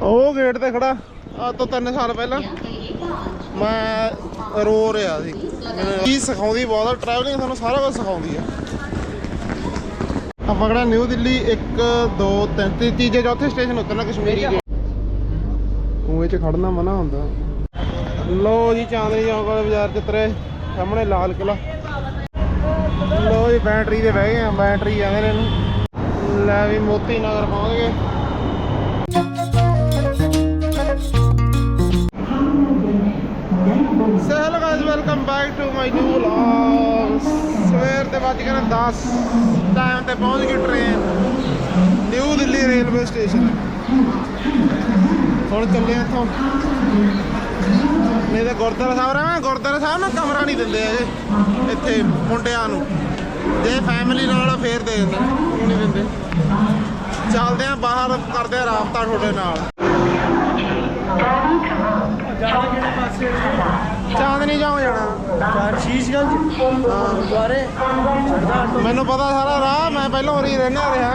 ਉਹ ਗੇਟ ਤੇ ਖੜਾ। ਆ ਤੋਂ 3 ਸਾਲ ਪਹਿਲਾਂ ਮੈਂ ਰੋ ਰਿਹਾ ਸੀ। ਕੀ ਸਿਖਾਉਂਦੀ ਬਹੁਤ ਆ ਟਰੈਵਲਿੰਗ ਸਾਨੂੰ ਸਾਰਾ ਕੁਝ ਸਿਖਾਉਂਦੀ ਆ। ਆਪਾਂ ਕਿਹੜਾ ਨਿਊ ਦਿੱਲੀ 1 2 3 ਤੀਜੇ ਚੌਥੇ ਸਟੇਸ਼ਨ ਉਤਰਨਾ ਕਸ਼ਮੀਰੀ ਗੇਟ ਕੂਏ 'ਚ ਖੜਨਾ ਮਨਾ ਹੁੰਦਾ। ਲੋ ਜੀ, ਚਾਂਦਨੀ ਚੌਂਕ ਵਾਲੇ ਬਾਜ਼ਾਰ ਚ ਉਤਰੇ। ਸਾਹਮਣੇ ਲਾਲ ਕਿਲਾ ਲੋ ਜੀ, ਬੈਟਰੀ ਦੇ ਬਹਿ ਗਏ ਆ, ਬੈਟਰੀ ਜਾਂਦੇ ਨੇ ਇਹਨੂੰ। ਲੈ ਵੀ ਮੋਤੀ ਨਗਰ ਪਹੁੰਚ ਗਏ। So guys welcome back to my new vlog ਸਵੇਰ ਦੇ ਵੱਜ ਗਏ ਨੇ 10 ਟਾਈਮ ਤੇ ਪਹੁੰਚ ਗਈ train new Delhi railway station. ਹੁਣ ਚੱਲੇ ਇੱਥੋਂ। ਗੁਰਦੁਆਰਾ ਸਾਹਿਬ ਰਹਿਣਾ, ਗੁਰਦੁਆਰਾ ਸਾਹਿਬ ਨਾ ਕਮਰਾ ਨਹੀਂ ਦਿੰਦੇ ਹੈਗੇ ਇੱਥੇ ਮੁੰਡਿਆਂ ਨੂੰ। ਜੇ ਫੈਮਿਲੀ ਨਾਲ ਫੇਰ ਦੇ ਦਿੰਦੇ ਨਹੀਂ ਦਿੰਦੇ। ਚੱਲਦੇ ਆ ਬਾਹਰ, ਕਰਦੇ ਆ ਰਾਬਤਾ ਤੁਹਾਡੇ ਨਾਲ। ਚਾਂਦਨੀ ਜਾਉ ਜਾਣਾ। ਸ਼ੀਸ਼ਗੰਜ ਗੁਰਦੁਆਰੇ ਮੈਨੂੰ ਪਤਾ ਸਾਰਾ ਰਾਹ, ਮੈਂ ਪਹਿਲਾਂ ਹੋਰੀ ਰਹਿਣਾ ਰਿਹਾ।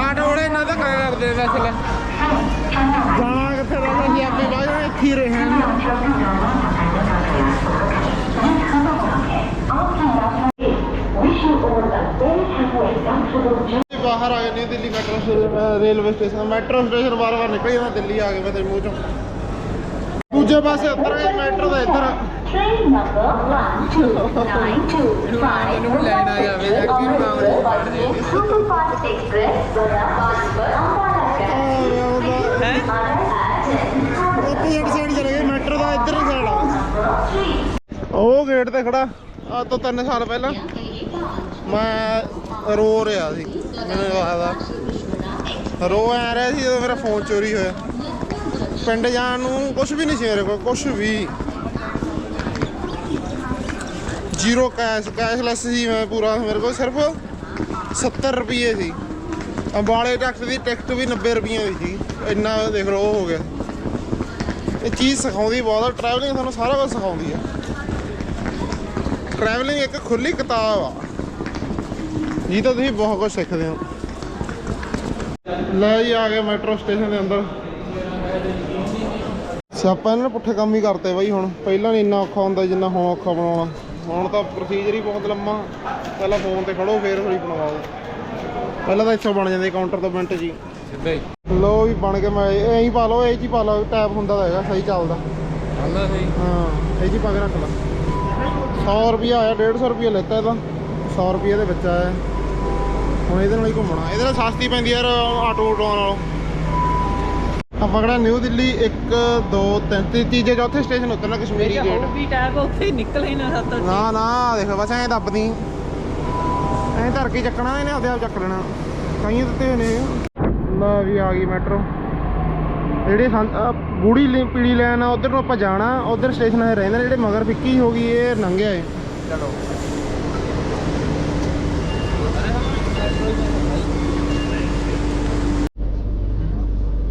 ਆਟੋ ਵਾਲੇ ਇਹਨਾਂ ਕਰਦੇ ਵੈਸੇ ਜਾਣਾ ਕਿੱਥੇ ਰਹਿਣਾ ਸੀ ਆਪੇ ਬਾਅਦ ਵਿੱਚ ਇੱਥੇ ਹੀ ਰਹੇ ਹਾਂ ਬਾਹਰ ਆ ਗਏ ਨੇ Delhi metro station railway station metro station ਬਾਰ-ਬਾਰ ਨਿਕਲ ਜਾਂਦਾ ਦਿੱਲੀ ਆ ਗਏ ਮੈਂ ਤੇਰੇ ਮੂੰਹ ਚੋਂ। ਦੂਜੇ ਪਾਸੇ ਉਤਰ ਗਏ ਮੈਟਰੋ ਦਾ ਇੱਧਰ। nine two five ਇਹਨੂੰ ਲੈਣ ਆ ਜਾਵੇ ਜਾਂ ਕੀ ਨਾਮ ਦੇ। Superfast Express Bharatpur ਸਾਈਡ ਚਲੇ ਗਏ, ਮੈਟਰੋ ਦਾ ਇੱਧਰ ਸਾਈਡ ਆ। ਉਹ ਗੇਟ ਤੇ ਖੜਾ। ਆ ਤੋਂ 3 ਸਾਲ ਪਹਿਲਾਂ। ਮੈਂ ਰੋ ਰਿਹਾ ਸੀ, ਮੈਨੂੰ ਲੱਗਦਾ। ਰੋ ਆ ਰਿਹਾ ਸੀ ਜਦੋਂ ਮੇਰਾ ਫੋਨ ਚੋਰੀ ਹੋਇਆ। ਪਿੰਡ ਜਾਣ ਨੂੰ ਕੁਝ ਵੀ ਨਹੀਂ ਸੀ ਮੇਰੇ ਕੋਲ ਕੁਝ ਵੀ। ਜ਼ੀਰੋ ਕੈਸ਼, ਕੈਸ਼ਲੈਸ ਸੀ ਮੈਂ ਪੂਰਾ, ਮੇਰੇ ਕੋਲ ਸਿਰਫ 70 ਰੁਪਏ ਸੀ। ਅੰਬਾਲੇ ਟੈਕਸ ਦੀ ਟਿਕਟ ਵੀ 90 ਰੁਪਈਆਂ ਦੀ ਸੀ। ਇੰਨਾ ਦੇਖ ਲਓ ਹੋ ਗਿਆ। ਇਹ ਚੀਜ਼ ਸਿਖਾਉਂਦੀ ਬਹੁਤ ਆ ਟਰੈਵਲਿੰਗ ਸਾਨੂੰ ਸਾਰਾ ਕੁਝ ਸਿਖਾਉਂਦੀ ਆ। ਟਰੈਵਲਿੰਗ ਇੱਕ ਖੁੱਲੀ ਕਿਤਾਬ ਆ। ਜੀ ਤਾਂ ਤੁਸੀਂ ਬਹੁਤ ਕੁਝ ਸਿੱਖਦੇ ਹੋ। ਲੈ ਜੀ ਆ ਗਏ ਮੈਟਰੋ ਸਟੇਸ਼ਨ ਦੇ ਅੰਦਰ। ਸਿਆਪਾ ਇਹਨਾਂ ਨੇ ਪੁੱਠੇ ਕੰਮ ਹੀ ਕਰਤੇ ਬਾਈ ਹੁਣ। ਪਹਿਲਾਂ ਨਹੀਂ ਇੰਨਾ ਔਖਾ ਹੁੰਦਾ ਜਿੰਨਾ ਹੁਣ ਔਖਾ ਬਣਾਉਣਾ। ਹੁਣ ਤਾਂ ਪ੍ਰੋਸੀਜਰ ਹੀ ਬਹੁਤ ਲੰਮਾ। ਪਹਿਲਾਂ ਫੋਨ ਤੇ ਖੜੋ, ਫੇਰ ਥੋੜੀ ਬਣਵਾਓ ਪਹਿਲਾਂ ਤਾਂ ਇੱਥੋਂ ਬਣ ਜਾਂਦੇ ਕਾਊਂਟਰ ਤੋਂ ਮਿੰਟ ਜੀ। ਸਿੱਧਾ ਹੀ। ਲੋ ਵੀ ਬਣ ਕੇ ਮੈਂ ਐਂ ਹੀ ਪਾ ਲਓ ਇਹ 'ਚ ਹੀ ਪਾ ਲਓ ਟੈਪ ਹੁੰਦਾ ਤਾਂ ਹੈਗਾ ਸਹੀ ਚੱਲਦਾ। ਆਂਦਾ ਸਹੀ। ਹਾਂ ਇਹ 'ਚ ਹੀ ਪਾ ਕੇ ਰੱਖ ਲਾ। 100 ਰੁਪਿਆ ਆਇਆ 150 ਰੁਪਿਆ ਲੈਤਾ ਇਹਦਾ 100 ਰੁਪਏ ਦੇ ਵਿੱਚ ਆਇਆ। ਹੁਣ ਇਹਦੇ ਨਾਲ ਹੀ ਘੁੰਮਣਾ। ਇਹਦੇ ਨਾਲ ਸਸਤੀ ਪੈਂਦੀ ਯਾਰ ਆਟੋ ਆਟੋਆਂ ਨਾਲੋਂ। ਆਪਾਂ ਕਿਹੜਾ ਨਿਊ ਦਿੱਲੀ 1 2 3 ਤੇ ਤੀਜੇ ਚੌਥੇ ਸਟੇਸ਼ਨ ਉਤਰਨਾ ਕਸ਼ਮੀਰੀ ਗੇਟ ਵੀ ਟੈਪ ਉੱਥੇ ਹੀ ਨਿਕਲ ਹੀ ਨਾ ਨਾ ਨਾ ਦੇਖ ਬਸ ਐਂ ਦੱਬਦੀ। ਐਂ ਧਰ ਕੇ ਚੱਕਣਾ ਇਹਨੇ ਆਪਦੇ ਆਪ ਚੱਕ ਲੈਣਾ। ਕਈਆਂ ਦਿੱਤੇ ਨੇ ਲਾ ਵੀ ਆ ਗਈ ਮੈਟਰੋ। ਜਿਹੜੀ ਲੀ- ਪੀੜੀ ਲੈਣ ਆ ਉਧਰ ਨੂੰ ਆਪਾਂ ਜਾਣਾ ਉਧਰ ਸਟੇਸ਼ਨ ਹੈ ਰਹਿੰਦੇ ਨੇ ਜਿਹੜੇ ਮਗਰ ਫਿੱਕੀ ਹੋ ਗਈ ਇਹ ਲੰਘਿਆ ਏ। ਚਲੋ।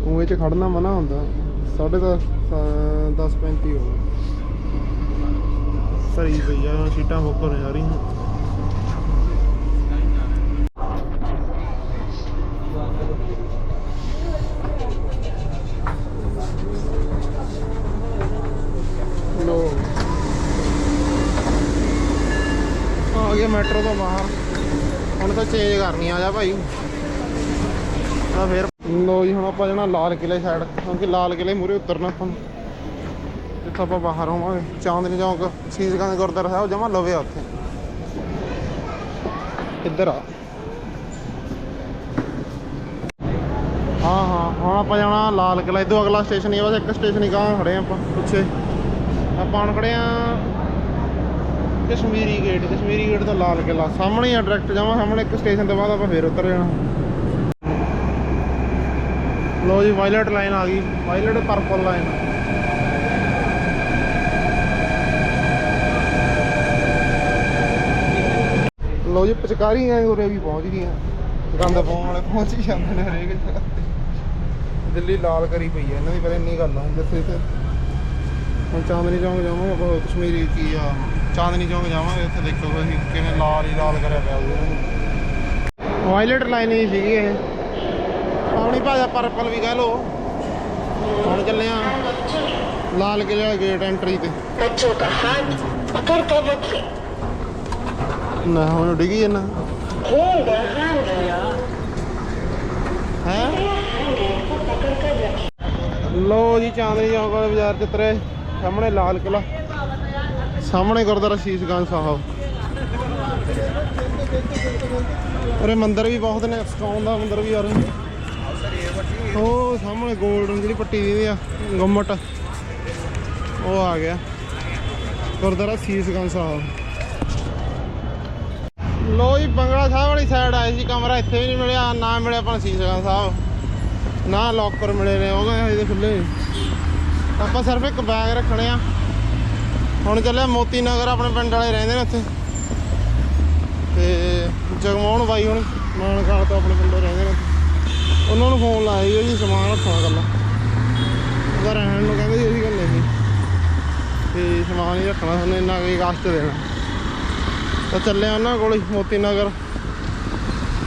ਉਹ ਚ ਖੜਨਾ ਮਨਾ ਹੁੰਦਾ। ਸਾਢੇ ਦਸ 10 35 ਹੋ ਗਏ। ਸਰੀ ਪਈ ਆ ਸੀਟਾਂ ਬੁੱਕ ਹੋਣ ਜਾ ਰਹੀਆਂ। ਲੋ ਆ ਮੈਟਰੋ ਤੋਂ ਬਾਹਰ। ਹੁਣ ਤਾਂ ਚੇਂਜ ਕਰਨੀ ਆ ਜਾ ਭਾਈ। ਆ ਫੇਰ ਲੋ ਜੀ, ਹੁਣ ਆਪਾਂ ਜਾਣਾ ਲਾਲ ਕਿਲੇ ਸਾਈਡ ਕਿਉਂਕਿ ਲਾਲ ਕਿਲੇ ਮੂਰੇ ਉਤਰਨਾ ਆਪਾਂ। ਨੂੰ ਆਪਾਂ ਬਾਹਰ ਹੋਵਾਂਗੇ, ਚਾਂਦਨੀ ਚੌਂਕ ਸੀਸਗੰਜ ਗੁਰਦੁਆਰਾ ਸਾਹਿਬ, ਜਮਾ ਲਵੇ ਆ ਉੱਥੇ। ਇੱਧਰ ਆ। ਹਾਂ ਹਾਂ, ਹੁਣ ਆਪਾਂ ਜਾਣਾ ਲਾਲ ਕਿਲਾ ਇਦੋਂ ਅਗਲਾ ਸਟੇਸ਼ਨ ਹੀ ਆ, ਬਸ ਇੱਕ ਸਟੇਸ਼ਨ ਹੀ ਗਾਂ ਖੜੇ ਆਪਾਂ, ਪਿੱਛੇ। ਆਪਾਂ ਹੁਣ ਖੜੇ ਆ ਕਸ਼ਮੀਰੀ ਗੇਟ ਕਸ਼ਮੀਰੀ ਗੇਟ ਤੋਂ ਲਾਲ ਕਿਲਾ ਸਾਹਮਣੇ ਆ ਡਾਇਰੈਕਟ ਜਾਵਾਂ, ਸਾਹਮਣੇ ਇੱਕ ਸਟੇਸ਼ਨ ਤੋਂ ਬਾਅਦ ਆਪਾਂ ਫੇਰ ਉਤਰ ਜਾਣਾ। ਲੋ ਜੀ ਵਾਇਲਟ ਲਾਈਨ ਆ ਗਈ। ਵਾਇਲਟ ਪਰਪਲ ਲਾਈਨ ਲੋ ਜੀ, ਪਚਕਾਰੀ ਐ ਉਰੇ ਵੀ ਪਹੁੰਚ ਗਈਆਂ। ਗੰਦ ਪਾਉਣ ਵਾਲੇ ਪਹੁੰਚ ਹੀ ਜਾਂਦੇ ਨੇ ਹਰੇਕ ਜਗ੍ਹਾ ਦਿੱਲੀ ਲਾਲ ਕਰੀ ਪਈ ਐ ਇਹਨਾਂ ਦੀ ਪਰ ਇੰਨੀ ਗੱਲ ਆ ਜਿੱਥੇ ਤੇ ਹੁਣ ਚਾਂਦਨੀ ਚੌਂਕ ਜਾਵਾਂਗੇ ਆਪਾਂ, ਕਸ਼ਮੀਰੀ ਕੀ ਆ। ਚਾਂਦਨੀ ਚੌਂਕ ਜਾਵਾਂਗੇ ਉੱਥੇ ਦੇਖੋ ਅਸੀਂ ਕਿਵੇਂ ਲਾਲ ਹੀ ਲਾਲ ਕਰਿਆ ਪਿਆ ਉਹ ਵਾਇਲਟ ਲਾਈਨ ਹੀ ਸੀਗੀ ਇਹ। ਆਪਣੀ ਭਾਸ਼ਾ ਪਰਪਲ ਵੀ ਕਹਿ ਲੋ ਹੁਣ ਚੱਲੇ ਆ ਲਾਲ ਕਿਲ੍ਹਾ ਗੇਟ ਐਂਟਰੀ ਤੇ। ਨਾ ਹੁਣ ਡਿੱਗੀ ਨਾ। ਲੋ ਜੀ ਚਾਂਦਨੀ ਚੌਂਕ ਵਾਲੇ ਬਾਜ਼ਾਰ ਚ ਤਰੇ ਸਾਹਮਣੇ ਲਾਲ ਕਿਲ੍ਹਾ। ਸਾਹਮਣੇ ਗੁਰਦੁਆਰਾ ਸ਼ੀਸ਼ ਸਾਹਿਬ। ਉਰੇ ਮੰਦਿਰ ਵੀ ਬਹੁਤ ਨੇ ਸਕਾਉਣ ਦਾ ਮੰਦਿਰ ਵੀ ਆ ਰਹੇ। ਉਹ ਸਾਹਮਣੇ ਗੋਲਡਨ ਜਿਹੜੀ ਪੱਟੀ ਦੀ ਆ, ਗੁੰਮਟ। ਉਹ ਆ ਗਿਆ। ਗੁਰਦੁਆਰਾ ਸ਼ੀਸ਼ ਗੰਜ ਸਾਹਿਬ। ਲੋ ਜੀ, ਬੰਗਲਾ ਸਾਹਿਬ ਵਾਲੀ ਸਾਈਡ ਆਏ ਸੀ, ਕਮਰਾ ਇੱਥੇ ਵੀ ਨਹੀਂ ਮਿਲਿਆ, ਨਾ ਮਿਲਿਆ ਆਪਾਂ ਸ਼ੀਸ਼ਗੰਜ ਸਾਹਿਬ। ਨਾ ਲੋਕਰ ਮਿਲੇ ਨੇ, ਉਹ ਕਹਿੰਦੇ ਹਜੇ ਖੁੱਲੇ ਆਪਾਂ ਸਿਰਫ ਇੱਕ ਬੈਗ ਰੱਖਣੇ ਆ। ਹੁਣ ਚੱਲਿਆ ਮੋਤੀ ਨਗਰ, ਆਪਣੇ ਪਿੰਡ ਵਾਲੇ ਰਹਿੰਦੇ ਨੇ ਇੱਥੇ। ਤੇ ਜਗਮੋਹਨ ਬਾਈ ਹੁਣ ਮਾਨਕਾਲ ਤੋਂ ਆਪਣੇ ਪਿੰਡੋਂ ਰਹਿੰਦੇ ਨੇ। ਉਹਨਾਂ ਨੂੰ ਫੋਨ ਲਾਇਆ ਸੀ ਜੀ, ਸਮਾਨ ਰੱਖਣਾ ਗੱਲਾਂ ਉਹਦਾ ਰਹਿਣ ਨੂੰ ਕਹਿੰਦੇ ਜੀ ਅਸੀਂ ਗੱਲ ਨਹੀਂ ਤੇ ਸਮਾਨ ਹੀ ਰੱਖਣਾ ਸਾਨੂੰ ਇੰਨਾ ਕੋਈ ਕਾਸਟ ਦੇਣਾ। ਤਾਂ ਚੱਲਿਆ ਉਹਨਾਂ ਕੋਲ ਹੀ, ਮੋਤੀ ਨਗਰ,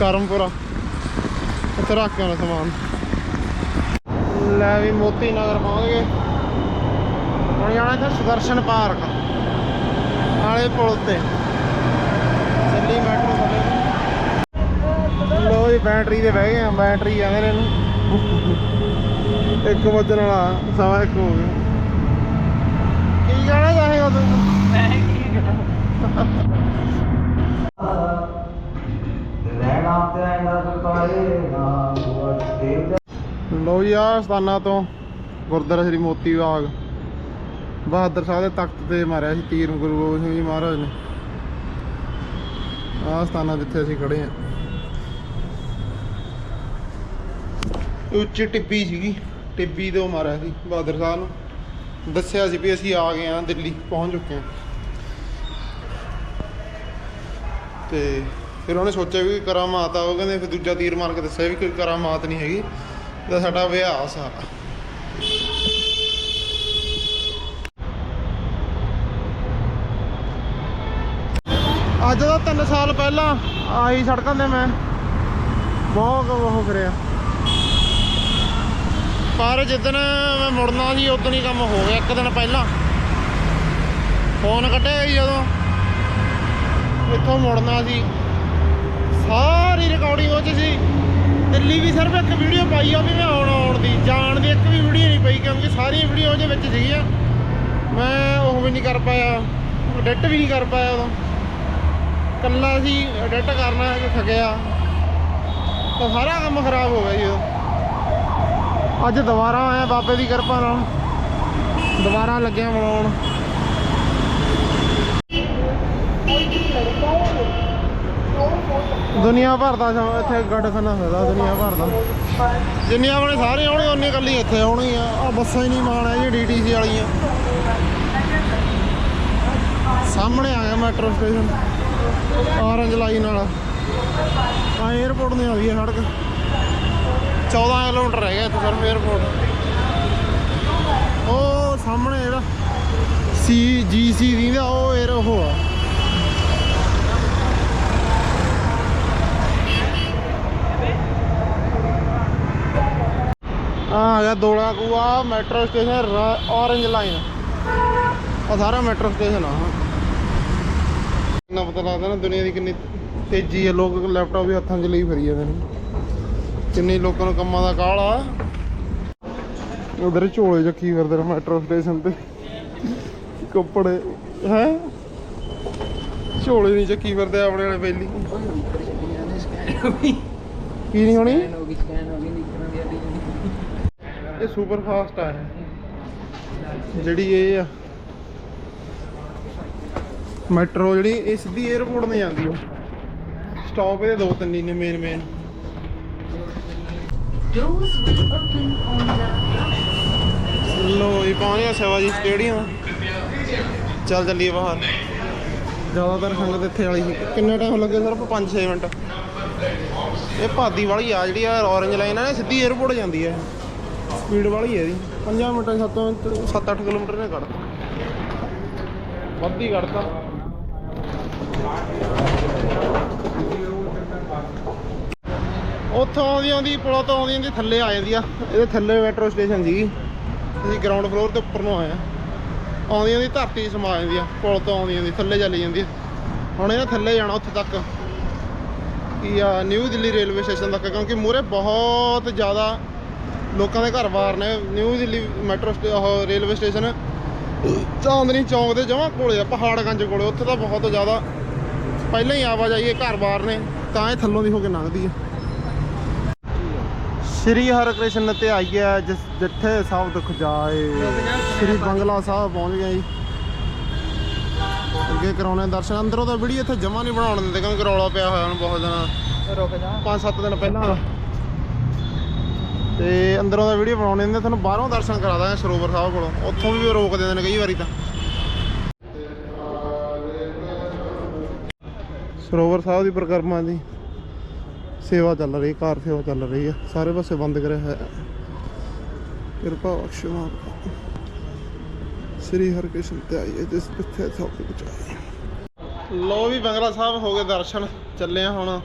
ਕਰਮਪੁਰਾ। ਉੱਥੇ ਰੱਖ ਕੇ ਆਉਣਾ ਸਮਾਨ। ਲੈ ਵੀ ਮੋਤੀ ਨਗਰ ਪਹੁੰਚ ਗਏ। ਹੁਣ ਜਾਣਾ ਇੱਥੇ ਸੁਦਰਸ਼ਨ ਪਾਰਕ। ਨਾਲੇ ਪੁਲ ਤੇ ਚੱਲੀ ਮੈਟਰੋ ਥੱਲੇ। ਲੋ ਜੀ, ਬੈਟਰੀ ਤੇ ਬਹਿ ਗਏ ਆ। ਬੈਟਰੀ ਜਾਂਦੇ ਨੇ ਇਹਨੂੰ। ਇੱਕ ਵਜਣ ਵਾਲਾ, ਸਵਾ ਇੱਕ ਹੋ ਗਿਆ। ਕੀ ਕਹਿਣਾ ਚਾਹੇਗਾ ਤੂੰ ਲੈਣਾ ਪੈਂਦਾ ਪਾਏਗਾ ਵੱਡੇ ਲੋ ਜੀ ਆ ਸਥਾਨਾਂ ਤੋਂ ਗੁਰਦੁਆਰਾ ਸ੍ਰੀ ਮੋਤੀ ਬਾਗ। ਬਹਾਦਰ ਸਾਹਿਬ ਦੇ ਤਖਤ ਤੇ ਮਾਰਿਆ ਸੀ ਤੀਰ ਗੁਰੂ ਗੋਬਿੰਦ ਸਿੰਘ ਜੀ ਮਹਾਰਾਜ ਨੇ। ਆ ਸਥਾਨਾਂ ਜਿੱਥੇ ਅਸੀਂ ਖੜੇ ਆ ਉੱਚੀ ਟਿੱਬੀ ਸੀਗੀ। ਟਿੱਬੀ ਤੋਂ ਮਾਰਿਆ ਸੀ ਬਹਾਦਰ ਸਾਹਿਬ ਨੂੰ। ਦੱਸਿਆ ਸੀ ਵੀ ਅਸੀਂ ਆ ਗਏ ਆ ਦਿੱਲੀ, ਪਹੁੰਚ ਚੁੱਕੇ ਆ ਤੇ ਫਿਰ ਉਹਨੇ ਸੋਚਿਆ ਵੀ ਕਰਾਮਾਤ ਆ, ਉਹ ਕਹਿੰਦੇ ਫਿਰ ਦੂਜਾ ਤੀਰ ਮਾਰ ਕੇ ਦੱਸਿਆ ਵੀ ਕੋਈ ਕਰਾਮਾਤ ਨਹੀਂ ਹੈਗੀ। ਤਾਂ ਸਾਡਾ ਅਭਿਆਸ ਆ। ਅੱਜ ਦਾ 3 ਸਾਲ ਪਹਿਲਾਂ ਆਹੀ ਸੜਕਾਂ ਤੇ ਮੈਂ ਬਹੁਤ ਉਹ ਫਿਰਿਆ ਪਰ ਜਿੱਦਣ ਮੈਂ ਮੁੜਨਾ ਸੀ, ਉਦੋਂ ਹੀ ਕੰਮ ਹੋ ਗਿਆ, ਇੱਕ ਦਿਨ ਪਹਿਲਾਂ। ਫੋਨ ਕੱਢਿਆ ਸੀ ਜਦੋਂ। ਇੱਥੋਂ ਮੁੜਨਾ ਸੀ। ਸਾਰੀ ਰਿਕਾਰਡਿੰਗ ਉਹ 'ਚ ਸੀ। ਦਿੱਲੀ ਵੀ ਸਿਰਫ ਇੱਕ ਵੀਡੀਓ ਪਾਈ ਆ ਵੀ ਮੈਂ ਆਉਣ ਆਉਣ ਦੀ, ਜਾਣ ਦੀ ਇੱਕ ਵੀ ਵੀਡੀਓ ਨਹੀਂ ਪਈ, ਕਿਉਂਕਿ ਸਾਰੀਆਂ ਵੀਡੀਓ ਉਹਦੇ ਵਿੱਚ ਸੀਗੀਆਂ। ਮੈਂ ਉਹ ਵੀ ਨਹੀਂ ਕਰ ਪਾਇਆ ਐਡਿਟ ਵੀ ਨਹੀਂ ਕਰ ਪਾਇਆ ਉਦੋਂ। ਕੱਲਾ ਸੀ ਐਡਿਟ ਕਰਨਾ ਥੱਕਿਆ ਤਾਂ ਸਾਰਾ ਕੰਮ ਖਰਾਬ ਹੋ ਗਿਆ ਜੀ ਅੱਜ ਦੁਬਾਰਾ ਆਇਆ ਬਾਬੇ ਦੀ ਕਿਰਪਾ ਨਾਲ। ਦੁਬਾਰਾ ਲੱਗਿਆ ਬਣਾਉਣ ਦੁਨੀਆ ਭਰ ਦਾ ਸਮ- ਇੱਥੇ ਗੱਡਖਾਨਾ ਹੋਦਾ, ਦੁਨੀਆ ਭਰ ਦਾ। ਜਿੰਨੀਆਂ ਆਪਣੇ ਸਾਰੇ ਆਉਣੇ ਉਨੀ ਕੱਲੀ ਇੱਥੇ ਆਉਣੀ ਆ ਆ ਬੱਸਾਂ ਹੀ ਨਹੀਂ ਮਾਣ ਹੈ ਜੀ ਡੀਟੀਸੀ ਵਾਲੀਆਂ। ਸਾਹਮਣੇ ਆ ਗਿਆ ਮੈਟਰੋ ਸਟੇਸ਼ਨ। ਔਰੰਜ ਲਾਈਨ ਨਾਲ ਆ 에어ਪੋਰਟ ਨੇ ਹੋਈ ਹੈ ਸੜਕ। 14 ਕਿਲੋਮੀਟਰ ਰਹਿ ਗਿਆ ਇੱਥੇ ਸਰ ਏਅਰਪੋਰਟ ਉਹ ਸਾਹਮਣੇ ਜਿਹੜਾ ਸੀ ਜੀ ਸੀ ਵੀ ਦਾ ਉਹ ਏਅਰ ਉਹ ਆ। ਆ ਗਿਆ Dhaula Kuan metro station orange line ਆ ਸਾਰਾ ਮੈਟਰੋ ਸਟੇਸ਼ਨ ਆ। ਨਾ ਪਤਾ ਲੱਗਦਾ ਨਾ ਦੁਨੀਆ ਦੀ ਕਿੰਨੀ ਤੇਜ਼ੀ ਹੈ, ਲੋਕ ਲੈਪਟਾਪ ਵੀ ਹੱਥਾਂ 'ਚ ਲਈ ਫਿਰੀ ਜਾਂਦੇ ਨੇ। ਕਿੰਨੇ ਲੋਕਾਂ ਨੂੰ ਕੰਮਾਂ ਦਾ ਕਾਹਲ ਆ। ਉਧਰ ਝੋਲੇ ਚੱਕੀ ਫਿਰਦੇ ਨੇ ਮੈਟਰੋ ਸਟੇਸ਼ਨ ਤੇ। ਕੱਪੜੇ, ਹੈ? ਝੋਲੇ ਨਹੀਂ ਚੱਕੀ ਫਿਰਦੇ ਆਪਣੇ ਵਾਲੇ ਬੈਲੀ। ਕੀ ਨਹੀਂ ਹੋਣੀ? ਇਹ ਸੁਪਰ ਫਾਸਟ ਆ ਜਿਹੜੀ ਇਹ ਆ। ਮੈਟਰੋ ਜਿਹੜੀ ਇਹ ਸਿੱਧੀ 에어ਪੋਰਟ ਨੂੰ ਜਾਂਦੀ ਹੈ ਸਟਾਪ ਇਹਦੇ ਦੋ ਤਿੰਨ ਨੇ ਮੇਨ ਮੇਨ ਲੋ ਇਹ ਪਹੁੰਚਿਆ ਸ਼ਿਵਾਜੀ ਸਟੇਡੀਅਮ ਚੱਲ ਚੱਲੀਏ ਬਾਹਰ। ਜ਼ਿਆਦਾਤਰ ਸੰਗਤ ਇੱਥੇ ਵਾਲੀ ਕਿੰਨੇ ਟਾਈਮ ਲੱਗੇ ਸਿਰਫ? 5-6 ਮਿੰਟ। ਇਹ ਭਾਦੀ ਵਾਲੀ ਆ ਜਿਹੜੀ ਆ ਔਰੇਂਜ ਲਾਈਨ ਆ ਸਿੱਧੀ 에어ਪੋਰਟ ਜਾਂਦੀ ਹੈ ਸਪੀਡ ਵਾਲੀ ਹੈ ਜੀ 50 ਮਿੰਟਾਂ 7 7-8 ਕਿਲੋਮੀਟਰ ਨੇ ਕੱਢਤਾ। ਵੱਧ ਹੀ ਕੱਢਤਾ। ਉੱਥੋਂ ਆਉਂਦੀ ਆਉਂਦੀ ਪੁਲੋਂ ਤੋਂ ਆਉਂਦੀ ਆਉਂਦੀ ਥੱਲੇ ਆ ਜਾਂਦੀ ਆ। ਇਹਦੇ ਥੱਲੇ ਮੈਟਰੋ ਸਟੇਸ਼ਨ ਸੀਗੀ। ਅਸੀਂ ਗਰਾਊਂਡ ਫਲੋਰ ਤੇ ਉੱਪਰ ਨੂੰ ਆਏ ਆ। ਆਉਂਦੀ ਆਉਂਦੀ ਧਰਤੀ ਸਮਾ ਜਾਂਦੀ ਆ। ਪੁਲ ਤੋਂ ਆਉਂਦੀ ਆਉਂਦੀ ਥੱਲੇ ਚਲੀ ਜਾਂਦੀ ਆ। ਹੁਣ ਇਹਨਾਂ ਥੱਲੇ ਜਾਣਾ ਉੱਥੇ ਤੱਕ। ਕੀ ਆ ਨਿਊ ਦਿੱਲੀ ਰੇਲਵੇ ਸਟੇਸ਼ਨ ਤੱਕ, ਕਿਉਂਕਿ ਮੂਰੇ ਬਹੁਤ ਜ਼ਿਆਦਾ ਲੋਕਾਂ ਦੇ ਘਰ ਬਾਰ ਨੇ। ਨਿਊ ਦਿੱਲੀ ਮੈਟਰੋ ਉਹ ਰੇਲਵੇ ਸਟੇਸ਼ਨ ਚਾਂਦਨੀ ਚੌਂਕ ਦੇ ਜਮਾ ਕੋਲੇ ਆ, ਪਹਾੜਗੰਜ ਕੋਲੇ। ਉੱਥੇ ਤਾਂ ਬਹੁਤ ਜ਼ਿਆਦਾ ਪਹਿਲਾਂ ਹੀ ਆਵਾਜਾਈ ਹੈ ਘਰ ਬਾਰ ਨੇ ਤਾਂ ਇਹ ਥੱਲੋਂ ਦੀ ਹੋ ਕੇ ਲੰਘਦੀ ਆ ਸ਼੍ਰੀ ਹਰਿਕ੍ਰਿਸ਼ਨ ਤੇ ਆਈ ਹੈ ਜਿਸ ਜਿੱਥੇ ਸਭ ਦੁੱਖ ਜਾਏ। ਸ਼੍ਰੀ ਬੰਗਲਾ ਸਾਹਿਬ ਪਹੁੰਚ ਗਏ ਜੀ। ਅੱਗੇ ਕਰਾਉਣੇ ਦਰਸ਼ਨ। ਅੰਦਰੋਂ ਤਾਂ ਵੀਡੀਓ ਇੱਥੇ ਜਮਾ ਨਹੀਂ ਬਣਾਉਣ ਦਿੰਦੇ ਕਿਉਂਕਿ ਰੌਲਾ ਪਿਆ ਹੋਇਆ ਹੁਣ ਬਹੁਤ ਦਿਨ ਰੁਕ ਜਾ। 5-7 ਦਿਨ ਪਹਿਲਾਂ। ਤੇ ਅੰਦਰੋਂ ਦਾ ਵੀਡੀਓ ਬਣਾਉਣੇ ਦਿੰਦੇ ਤੁਹਾਨੂੰ ਬਾਹਰੋਂ ਦਰਸ਼ਨ ਕਰਾ ਦਾਂਗੇ ਸਰੋਵਰ ਸਾਹਿਬ ਕੋਲੋਂ। ਉੱਥੋਂ ਵੀ ਰੋਕ ਦਿੰਦੇ ਨੇ ਕਈ ਵਾਰੀ ਤਾਂ। ਸਰੋਵਰ ਸਾਹਿਬ ਦੀ ਪ੍ਰਕਰਮਾ ਦੀ ਸੇਵਾ ਚੱਲ ਰਹੀ, ਕਾਰ ਸੇਵਾ ਚੱਲ ਰਹੀ ਹੈ ਸਾਰੇ ਪਾਸੇ ਬੰਦ ਕਰਿਆ ਹੋਇਆ ਹੈ। ਕਿਰਪਾ ਬਖਸ਼ੋ ਮਾਤਾ ਸ੍ਰੀ ਹਰਿਕ੍ਰਿਸ਼ਨ ਤੇ ਆਈਏ ਜਿਸ ਪਿੱਛੇ ਸਭ ਕੁਝ ਬਚਾਏ। ਲੋ ਵੀ ਬੰਗਲਾ ਸਾਹਿਬ ਹੋ ਗਏ ਦਰਸ਼ਨ, ਚੱਲੇ ਆ ਹੁਣ।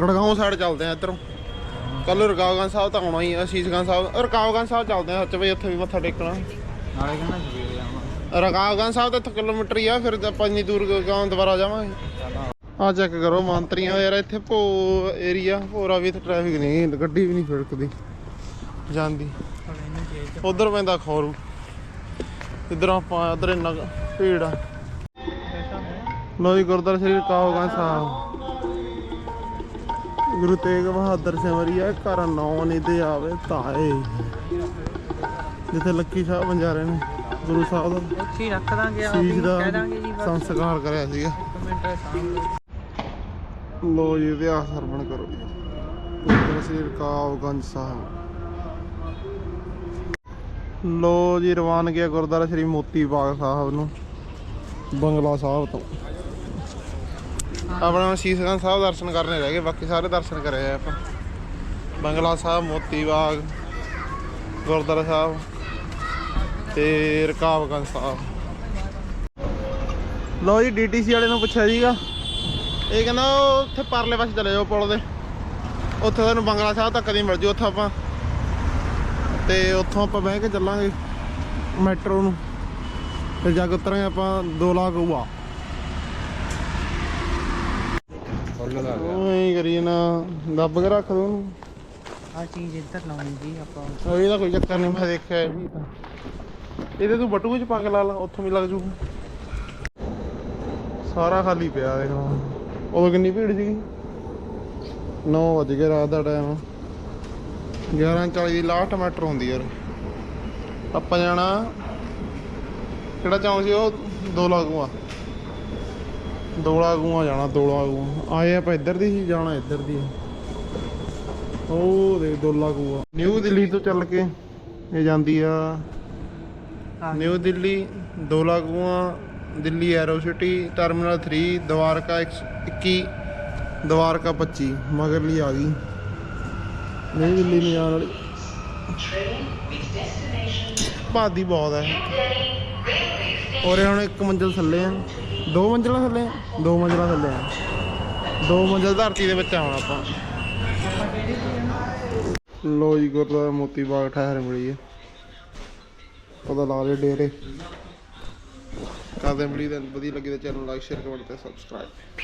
ਗੜਗਾਉਂ ਸਾਈਡ ਚੱਲਦੇ ਆ ਇੱਧਰੋਂ। ਕੱਲ ਰਕਾਵਗੰਜ ਸਾਹਿਬ ਤਾਂ ਆਉਣਾ ਹੀ ਆ ਸ਼ੀਸ਼ਗੰਜ ਸਾਹਿਬ ਰਕਾਵਗੰਜ ਸਾਹਿਬ ਚੱਲਦੇ ਆ ਸੱਚ ਬਈ ਉੱਥੇ ਵੀ ਮੱਥਾ ਟੇਕਣਾ। ਨਾਲੇ ਕਹਿੰਦਾ ਸਵੇਰੇ ਜਾਵਾਂ ਰਕਾਵਗੰਜ ਸਾਹਿਬ ਤਾਂ ਇੱਥੋਂ ਕਿਲੋਮੀਟਰ ਹੀ ਆ, ਫਿਰ ਆਪਾਂ ਇੰਨੀ ਦੂਰ ਗਾਉਂ ਦੁਬਾਰਾ ਜਾਵਾਂਗੇ। ਆ ਚੈੱਕ ਕਰੋ ਮੰਤਰੀਆਂ ਯਾਰ, ਇੱਥੇ ਭੋ ਏਰੀਆ ਭੋਰਾ ਵੀ ਇੱਥੇ ਟ੍ਰੈਫਿਕ ਨਹੀਂ ਗੱਡੀ ਵੀ ਨਹੀਂ ਫਿਰਕਦੀ ਜਾਂਦੀ। ਉਧਰ ਪੈਂਦਾ ਖੌਰੂ। ਇੱਧਰ ਆਪਾਂ ਉਧਰ ਇੰਨਾ ਭੀੜ ਆ। ਲੋ ਜੀ, ਗੁਰਦੁਆਰਾ ਸ੍ਰੀ ਰਕਾਵਗੰਜ ਸਾਹਿਬ। ਗੁਰੂ ਤੇਗ ਬਹਾਦਰ ਸਿਮਰਿਆ, ਘਰ ਨੌ ਨਹੀਂ ਤੇ ਆਵੇ ਤਾਏ ਜਿੱਥੇ ਲੱਕੀ ਸਾਹਿਬ ਬੰਜਾਰੇ ਨੇ। ਗੁਰੂ ਸਾਹਿਬ ਦਾ ਉੱਥੇ ਹੀ ਰੱਖ ਦਾਂਗੇ ਆ ਸੀਸ ਦਾ ਕਹਿ ਦਾਂਗੇ ਜੀ ਬਸ। ਸੰਸਕਾਰ ਕਰਿਆ ਸੀਗਾ। ਇੱਕ ਮਿੰਟ ਸਾਹਮਣੇ ਲੋ ਜੀ ਇਤਿਹਾਸ ਸਰਵਣ ਕਰੋ ਜੀ। ਗੁਰਦੁਆਰਾ ਸ੍ਰੀ ਰਕਾਬਗੰਜ ਸਾਹਿਬ। ਲੋ ਜੀ ਰਵਾਨਗੀ ਹੈ ਗੁਰਦੁਆਰਾ ਸ੍ਰੀ ਮੋਤੀ ਬਾਗ ਸਾਹਿਬ ਨੂੰ ਬੰਗਲਾ ਸਾਹਿਬ ਤੋਂ। ਆਪਣਾ ਸ਼ੀਸ਼ਗੰਜ ਸਾਹਿਬ ਦਰਸ਼ਨ ਕਰਨੇ ਰਹਿ ਗਏ ਬਾਕੀ ਸਾਰੇ ਦਰਸ਼ਨ ਕਰੇ ਆ ਆਪਾਂ। ਬੰਗਲਾ ਸਾਹਿਬ ਮੋਤੀ ਬਾਗ ਗੁਰਦੁਆਰਾ ਸਾਹਿਬ। ਤੇ ਰਕਾਬਗੰਜ ਸਾਹਿਬ। ਲੋ ਜੀ ਡੀਟੀਸੀ ਵਾਲੇ ਨੂੰ ਪੁੱਛਿਆ ਸੀਗਾ। ਇਹ ਕਹਿੰਦਾ ਉੱਥੇ ਪਰਲੇ ਪਾਸੇ ਚਲੇ ਜਾਓ ਪੁਲ ਦੇ। ਉੱਥੇ ਤੁਹਾਨੂੰ ਬੰਗਲਾ ਸਾਹਿਬ ਤੱਕ ਦੀ ਮਿਲ ਜੂ ਉੱਥੋਂ ਆਪਾਂ। ਤੇ ਉੱਥੋਂ ਆਪਾਂ ਬਹਿ ਕੇ ਚੱਲਾਂਗੇ ਮੈਟਰੋ ਨੂੰ। ਤੇ ਜਾ ਕੇ ਉਤਰਾਂਗੇ ਆਪਾਂ 2 ਲੱਖ ਹੁਆ ਉਹੀ ਕਰੀਏ ਨਾ ਦੱਬ ਕੇ ਰੱਖ ਦੋ ਉਹਨੂੰ। ਆ ਚੀਜ਼ ਇੱਧਰ ਲਾਉਣੀ ਜੀ ਆਪਾਂ। ਉਹ ਇਹਦਾ ਕੋਈ ਚੱਕਰ ਨਹੀਂ ਮੈਂ ਦੇਖਿਆ ਇਹ ਵੀ ਤਾਂ। ਇਹਦੇ ਤੂੰ ਬਟੂਏ ਚ ਪਾ ਕੇ ਲਾ ਲਾ, ਉੱਥੋਂ ਵੀ ਲੱਗ ਜੂ। ਸਾਰਾ ਖਾਲੀ ਪਿਆ ਦੇਖ ਉਦੋਂ ਕਿੰਨੀ ਭੀੜ ਸੀਗੀ? 9 ਵਜ ਗਏ ਰਾਤ ਦਾ ਟਾਈਮ 11:40 ਦੀ ਲਾਸਟ ਮੈਟਰ ਹੁੰਦੀ ਯਾਰ। ਆਪਾਂ ਜਾਣਾ, ਕਿਹੜਾ ਚੌਂਕ ਸੀ ਉਹ? ਦੋਲਾ ਗੂਆ। ਦੋਲਾ ਗੂਆ ਜਾਣਾ, ਦੋਲਾ ਗੂਆ। ਆਏ ਆਪਾਂ ਇੱਧਰ ਦੀ ਸੀ, ਜਾਣਾ ਇੱਧਰ ਦੀ। ਆ। ਉਹ ਦੇ ਦੋਲਾ ਗੂਆ। ਨਿਊ ਦਿੱਲੀ ਤੋਂ ਚੱਲ ਕੇ ਇਹ ਜਾਂਦੀ ਆ new Delhi Dhaula Kuan Delhi Aerocity terminal 3 Dwarka 21 Dwarka 25 ਮਗਰਲੀ ਆ ਗਈ। ਨਿਊ ਦਿੱਲੀ ਨੂੰ ਜਾਣ ਵਾਲੀ। ਭਾਦੀ ਬਹੁਤ ਹੈ। ਔਰ ਇਹ ਹੁਣ ਇੱਕ ਮੰਜ਼ਲ ਥੱਲੇ ਆ। ਦੋ ਮੰਜ਼ਲਾਂ ਥੱਲੇ ਆ? ਦੋ ਮੰਜ਼ਲਾਂ ਥੱਲੇ ਆ। ਦੋ ਮੰਜ਼ਲ ਧਰਤੀ ਦੇ ਵਿੱਚ ਆ ਆਪਾਂ। ਲੋ ਜੀ, ਗੁਰਦੁਆਰਾ ਮੋਤੀ ਬਾਗ ਠਹਿਰ ਮਿਲੀ ਹੈ। ਉਹਦਾ ਲਾ ਲਿਆ ਡੇਰੇ। ਕਰਦੇ ਮਿਲੀ ਤਾਂ ਵਧੀਆ ਲੱਗੀ ਤਾਂ ਚੈਨਲ ਲਾਈਕ ਸ਼ੇਅਰ ਕਮੈਂਟ ਤੇ ਸਬਸਕ੍ਰਾਈਬ